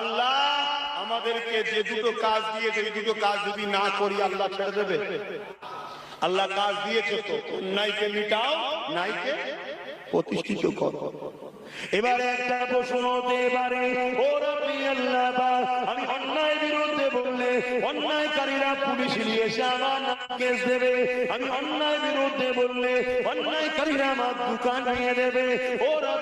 আল্লাহ আমাদেরকে যে দুটো কাজ দিয়েছে, এই দুটো কাজ যদি না করি, আল্লাহ ছেড়ে দেবে। আল্লাহ কাজ দিয়েছে তো অন্যায়কে মিটাও, নাইকে প্রতিষ্ঠিত এবারে একটা প্রশ্ন হতে পারে আমি অন্যায় বিরুদ্ধে বললে অন্যায়কারীরা পুলিশ নিয়ে এসে আমার কেস দেবে। আমি অন্যায় বিরুদ্ধে বললে অন্যায়কারীরা আমার দোকান ভেঙে দেবে ও রব্বি আল্লাহ আমি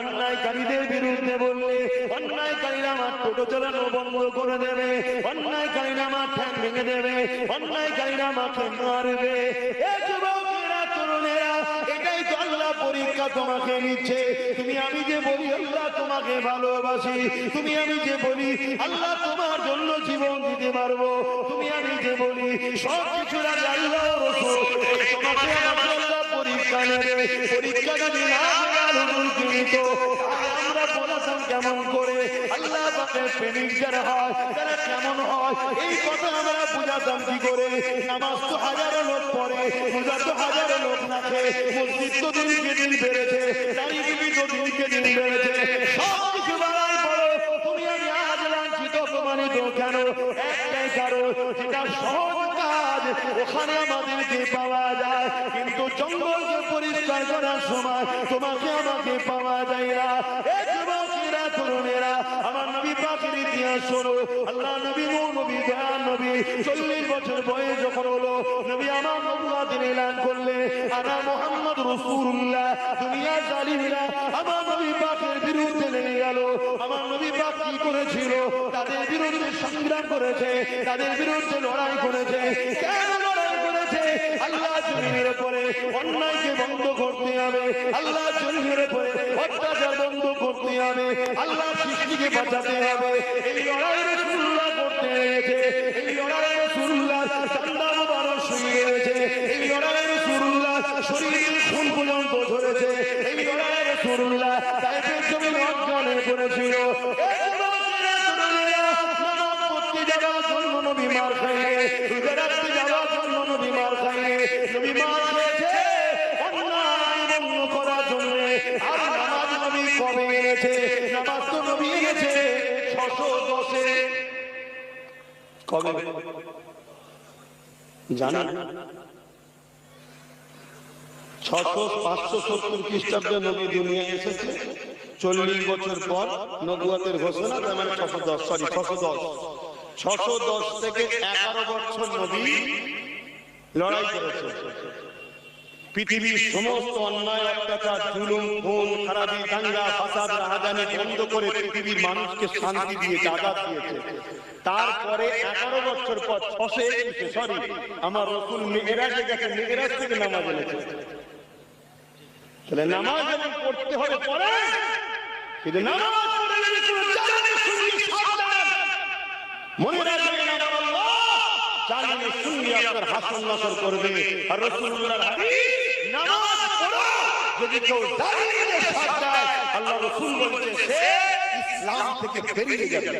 অন্যায়কারীদের বিরুদ্ধে বললে, অন্যায়কারীরা আমার টোটো চালানো বন্ধ করে দেবে, অন্যায়কারীরা আমার ঠ্যাং ভেঙে দেবে, অন্যায়কারীরা আমাকে মারবে। আল্লাহ তুমি আমি যে বলি, আল্লাহ তোমাকে ভালোবাসি। তুমি আমি যে বলি, আল্লাহ তোমার জন্য জীবন দিতে পারব। তুমি আমি যে বলি সব তোমাকে আল্লাহ পরীক্ষা কেমন করে? আল্লাহ যারা হয়, তারা কেমন হয়? এই কথা আমরা বুঝাতাম কি করে? নামাজ তো হাজারো লোক পড়ে পূজা তো হাজারো লোক রাখে। মসজিদ তো দিনকে দিন বেড়েছে দাঁড়িয়ে তো দিনকে দিন বেড়েছে। কেন? একটাই কারণ সহজ কাজ ওখানে আমাদেরকে পাওয়া যায়। কিন্তু জঙ্গলকে পরিষ্কার করার সময় তোমাকে আমাকে পাওয়া যায় না। আমার নবী পাখির ইতিহাস শোনো। আল্লাহ নবী নূর নবী দয়াল নবী, চল্লিশ বছর বয়স যখন হলো, নবী আমার নবুয়া তিনি এলান করলে আনা মোহাম্মদ রসুল্লাহ সংগ্রাম করেছে, তাদের বিরুদ্ধে লড়াই করেছে। কেন লড়াই করেছে? আল্লাহ জমিনের উপরে অন্যায়কে বন্ধ করতে হবে। আল্লাহ জমিনের উপরে অত্যাচার বন্ধ করতে হবে। আল্লাহ সৃষ্টিকে বাঁচাতে হবে। এই লড়াই রসুল্লাহ করতে গেছে এই লড়াই রসুল্লাহ চান্দা শুয়ে গেছে এই শরীরের খুন পর্যন্ত ধরেছে এই জমি করেছিল নামাজ ছশো পাঁচশো সত্তর খ্রিস্টাব্দে নবী দুনিয়া এসেছে। চল্লিশ বছর পর নবুয়াতের ঘোষণা, তার মানে ছশো দশ সরি ছশো দশ। ছশো দশ থেকে এগারো বছর নবী লড়াই করেছে। পৃথিবীর সমস্ত অন্যায়, অত্যাচার, জুলুম, খুন, খারাপি, দাঙ্গা, ফাসাদ, রাহাজানি বন্ধ করে পৃথিবীর মানুষকে শান্তি দিয়েছে আজাদ দিয়েছে। তারপরে এগারো বছর পর ছশো একুশে সরি আমার রসুল মেয়েরাজে গেছে মেয়েরাজ থেকে নামাজ এনেছে। তাহলে নামাজ যেমন পড়তে হবে পরে, কিন্তু নামাজ। মনে রাখবেন আল্লাহ জালিমের সঙ্গে আপনার হাসন নাসর করবে আর রসুল্লাহর হাদিস যদি কেউ দাঁড়িয়ে সাথ দেয় আল্লাহ রসুল বলছে সে ইসলাম থেকে বেরিয়ে যাবে।